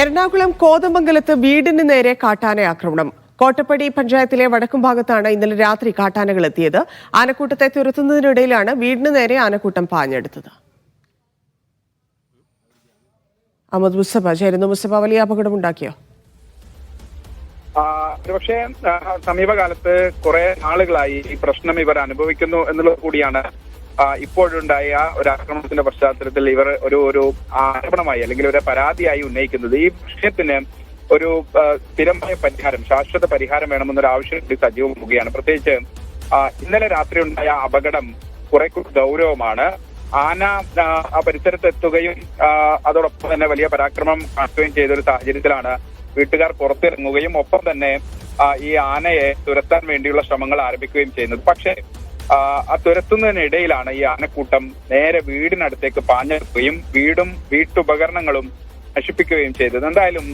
എറണാകുളം കോതമംഗലത്ത് വീടിന് നേരെ കാട്ടാന ആക്രമണം. കോട്ടപ്പടി പഞ്ചായത്തിലെ വടക്കും ഭാഗത്താണ് ഇന്നലെ രാത്രി കാട്ടാനകൾ എത്തിയത്. ആനക്കൂട്ടത്തെ തുരത്തുന്നതിനിടയിലാണ് വീടിന് നേരെ ആനക്കൂട്ടം പാഞ്ഞെടുത്തത്. അഹമ്മദ് മുസ്തഫ ചേരുന്നു മുസ്തഫ വലിയ അപകടമുണ്ടാക്കിയോ? ഒരുപക്ഷെ സമീപകാലത്ത് കുറെ നാളുകളായി ഈ പ്രശ്നം ഇവർ അനുഭവിക്കുന്നു എന്നുള്ളത് കൂടിയാണ് ഇപ്പോഴുണ്ടായ ഒരു ആക്രമണത്തിന്റെ പശ്ചാത്തലത്തിൽ ഇവർ ഒരു ഒരു ആരോപണമായി അല്ലെങ്കിൽ ഒരു പരാതിയായി ഉന്നയിക്കുന്നത്. ഈ വിഷയത്തിന് ഒരു സ്ഥിരമായ പരിഹാരം ശാശ്വത പരിഹാരം വേണമെന്നൊരു ആവശ്യം കൂടി സജീവമാവുകയാണ് പ്രത്യേകിച്ച് ഇന്നലെ രാത്രി ഉണ്ടായ അപകടം കുറെ ഗൗരവമാണ്. ആന ആ, ആ പരിസരത്ത് എത്തുകയും അതോടൊപ്പം തന്നെ വലിയ പരാക്രമം കാട്ടുകയും ചെയ്ത ഒരു സാഹചര്യത്തിലാണ് വീട്ടുകാർ പുറത്തിറങ്ങുകയും ഒപ്പം തന്നെ ഈ ആനയെ തുരത്താൻ വേണ്ടിയുള്ള ശ്രമങ്ങൾ ആരംഭിക്കുകയും ചെയ്യുന്നത്. പക്ഷേ തുരത്തുന്നതിനിടയിലാണ് ഈ ആനക്കൂട്ടം നേരെ വീടിനടുത്തേക്ക് പാഞ്ഞെടുക്കുകയും വീടും വീട്ടുപകരണങ്ങളും നശിപ്പിക്കുകയും ചെയ്തത്. എന്തായാലും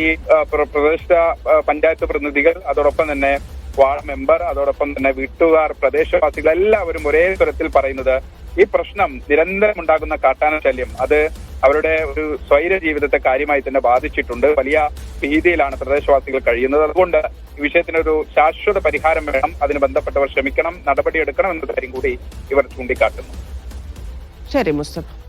ഈ പ്രദേശ പഞ്ചായത്ത് പ്രതിനിധികൾ അതോടൊപ്പം തന്നെ വാർഡ് മെമ്പർ അതോടൊപ്പം തന്നെ വീട്ടുകാർ പ്രദേശവാസികൾ എല്ലാവരും ഒരേ തുരത്തിൽ പറയുന്നത് ഈ പ്രശ്നം നിരന്തരം ഉണ്ടാകുന്ന കാട്ടാന ശല്യം അത് അവരുടെ ഒരു സ്വൈര ജീവിതത്തെ കാര്യമായി തന്നെ ബാധിച്ചിട്ടുണ്ട്. വലിയ ഭീതിയിലാണ് പ്രദേശവാസികൾ കഴിയുന്നത്. അതുകൊണ്ട് ഈ വിഷയത്തിനൊരു ശാശ്വത പരിഹാരം വേണം. അതിന് ബന്ധപ്പെട്ടവർ ശ്രമിക്കണം നടപടിയെടുക്കണം എന്ന കാര്യം കൂടി ഇവർ ചൂണ്ടിക്കാട്ടുന്നു. ശരി മുസ്തഫ.